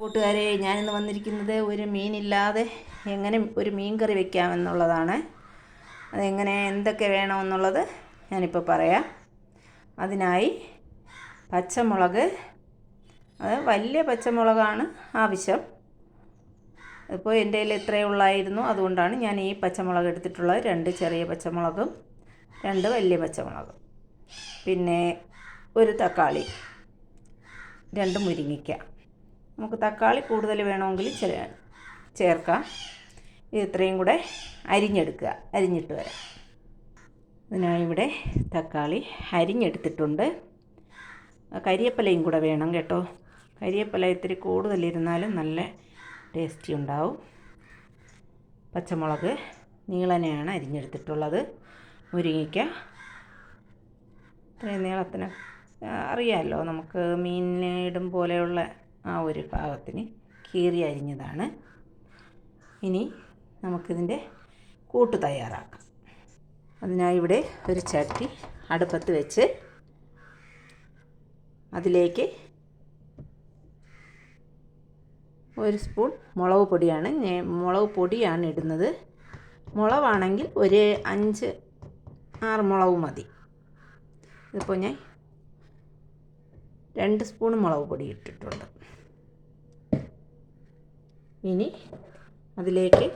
കൂട്ടുകാരെ ഞാനിന്ന് വന്നിരിക്കുന്നത് ഒരു മീനില്ലാതെ എങ്ങനെ ഒരു മീൻ കറി വെക്കാമെന്നുള്ളതാണ്. അതെങ്ങനെ എന്തൊക്കെ വേണമെന്നുള്ളത് ഞാനിപ്പോൾ പറയാം. അതിനായി പച്ചമുളക് അത് വലിയ പച്ചമുളകാണ് ആവശ്യം. ഇപ്പോൾ എന്റെ കയ്യിൽ ഇത്രയേ ഉള്ളായിരുന്നു. അതുകൊണ്ടാണ് ഞാൻ ഈ പച്ചമുളക് എടുത്തിട്ടുള്ളത്. രണ്ട് ചെറിയ പച്ചമുളകും രണ്ട് വലിയ പച്ചമുളകും. പിന്നെ ഒരു തക്കാളി രണ്ട് മുരിങ്ങയ്ക്ക. നമുക്ക് തക്കാളി കൂടുതൽ വേണമെങ്കിൽ ചില ചേർക്കാം. ഇത് ഇത്രയും കൂടെ അരിഞ്ഞെടുക്കുക അരിഞ്ഞിട്ട് വരാം. അതിനായി ഇവിടെ തക്കാളി അരിഞ്ഞെടുത്തിട്ടുണ്ട്. കരിയപ്പലയും കൂടെ വേണം കേട്ടോ. കരിയപ്പല ഇത്തിരി കൂടുതലിരുന്നാലും നല്ല ടേസ്റ്റി ഉണ്ടാവും. പച്ചമുളക് നീളനെയാണ് അരിഞ്ഞെടുത്തിട്ടുള്ളത്. മുരിങ്ങയ്ക്ക. ഇത്രയും നീളത്തിന് അറിയാമല്ലോ നമുക്ക് മീനിടും പോലെയുള്ള ആ ഒരു ഭാഗത്തിന് കീറി അരിഞ്ഞതാണ്. ഇനി നമുക്കിതിന്റെ കൂട്ട് തയ്യാറാക്കാം. അതിനായി ഇവിടെ ഒരു ചട്ടി അടുപ്പത്ത് വെച്ച് അതിലേക്ക് ഒരു സ്പൂൺ മുളക് പൊടിയാണ് മുളക് പൊടിയാണ് ഇടുന്നത്. മുളവാണെങ്കിൽ ഒരു അഞ്ച് ആറ് മുളക് മതി. ഇതിപ്പോൾ ഞാൻ രണ്ട് സ്പൂൺ മുളക് പൊടി ഇട്ടിട്ടുണ്ട്. ഇനി അതിലേക്ക്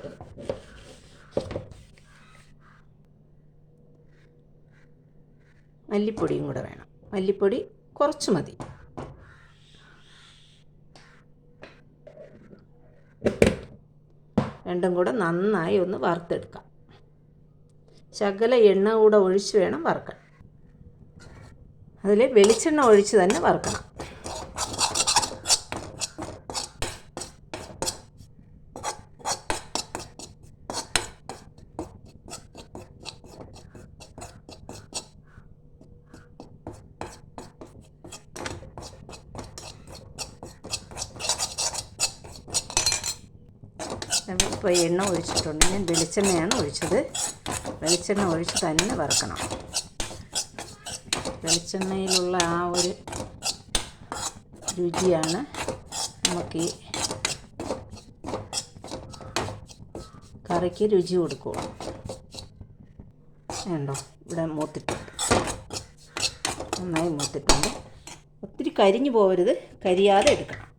മല്ലിപ്പൊടിയും കൂടെ വേണം. മല്ലിപ്പൊടി കുറച്ച് മതി. രണ്ടും കൂടെ നന്നായി ഒന്ന് വറുത്തെടുക്കാം. ശകല എണ്ണ കൂടെ ഒഴിച്ച് വേണം വറുക്കാൻ. അതിൽ വെളിച്ചെണ്ണ ഒഴിച്ച് തന്നെ വറുക്കണം. ഇപ്പോൾ എണ്ണ ഒഴിച്ചിട്ടുണ്ട്. ഞാൻ വെളിച്ചെണ്ണയാണ് ഒഴിച്ചത്. വെളിച്ചെണ്ണ ഒഴിച്ച് തന്നെ വറുക്കണം. വെളിച്ചെണ്ണയിലുള്ള ആ ഒരു രുചിയാണ് നമുക്ക് ഈ കറിക്ക് രുചി കൊടുക്കുക. വേണ്ടോ ഇവിടെ മൂത്തിട്ടുണ്ട്. നന്നായി മൂത്തിട്ടുണ്ട്. ഒത്തിരി കരിഞ്ഞു പോകരുത് കരിയാതെ എടുക്കണം.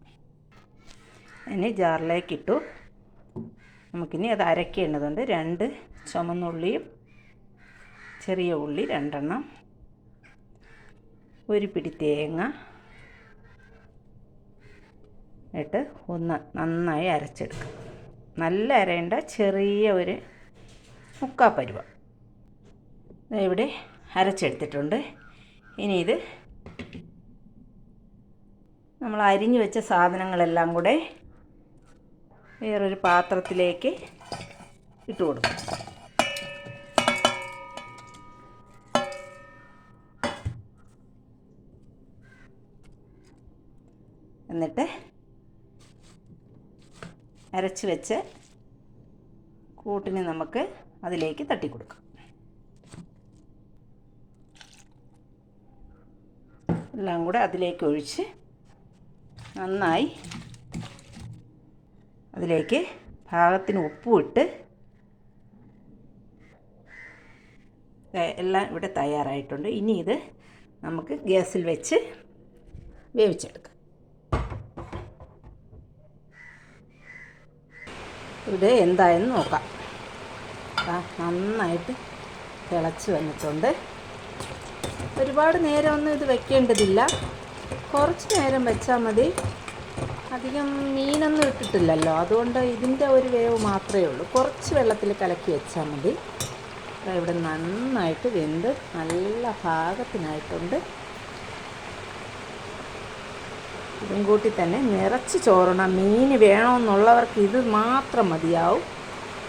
ഇനി ജാറിലേക്ക് ഇട്ടു നമുക്കിനി അത് അരക്കേണ്ടതുണ്ട്. രണ്ട് ചുമന്നുള്ളിയും ചെറിയ ഉള്ളി രണ്ടെണ്ണം. ഒരു പിടി തേങ്ങ ഇട്ട് ഒന്ന് നന്നായി അരച്ചെടുക്കുക നല്ല അരയേണ്ട ചെറിയ ഒരു മുക്കാ പരുവ. ഇവിടെ അരച്ചെടുത്തിട്ടുണ്ട്. ഇനി ഇത് നമ്മൾ അരിഞ്ഞു വെച്ച സാധനങ്ങളെല്ലാം കൂടെ വേറൊരു പാത്രത്തിലേക്ക് ഇട്ട് കൊടുക്കും. എന്നിട്ട് അരച്ച് വെച്ച് കൂട്ടിന് നമുക്ക് അതിലേക്ക് തട്ടിക്കൊടുക്കാം. എല്ലാം കൂടെ അതിലേക്ക് ഒഴിച്ച് നന്നായി അതിലേക്ക് പാകത്തിന് ഉപ്പും ഇട്ട് എല്ലാം ഇവിടെ തയ്യാറായിട്ടുണ്ട്. ഇനി ഇത് നമുക്ക് ഗ്യാസിൽ വെച്ച് വേവിച്ചെടുക്കാം. ഇവിടെ എന്തായെന്ന് നോക്കാം. നന്നായിട്ട് തിളച്ച് വന്നിട്ടുണ്ട്. ഒരുപാട് നേരമൊന്നും ഇത് വെക്കേണ്ടതില്ല. കുറച്ച് നേരം വെച്ചാൽ മതി. അധികം മീനൊന്നും ഇട്ടിട്ടില്ലല്ലോ. അതുകൊണ്ട് ഇതിന്റെ ഒരു വേവ് മാത്രമേ ഉള്ളൂ. കുറച്ച് വെള്ളത്തിൽ കലക്കി വെച്ചാൽ മതി. ഇവിടെ നന്നായിട്ട് വെന്ത് നല്ല പാകത്തിനായിട്ടുണ്ട്. ഇതും കൂട്ടി തന്നെ നിറച്ച് ചോറണം. മീൻ വേണമെന്നുള്ളവർക്ക് ഇത് മാത്രം മതിയാവും.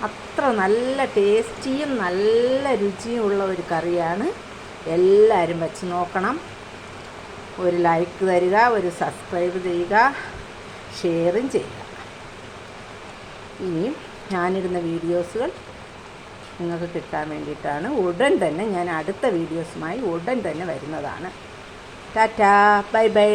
അത്ര നല്ല ടേസ്റ്റിയും നല്ല രുചിയും ഉള്ള ഒരു കറിയാണ്. എല്ലാവരും വെച്ച് നോക്കണം. ഒരു ലൈക്ക് തരിക ഒരു സബ്സ്ക്രൈബ് ചെയ്യുക ഷെയറും ചെയ്യുക. ഇനിയും ഞാനിടുന്ന വീഡിയോസുകൾ നിങ്ങൾക്ക് കിട്ടാൻ വേണ്ടിയിട്ടാണ്. ഉടൻ തന്നെ ഞാൻ അടുത്ത വീഡിയോസുമായി ഉടൻ തന്നെ വരുന്നതാണ്. Tata bye bye.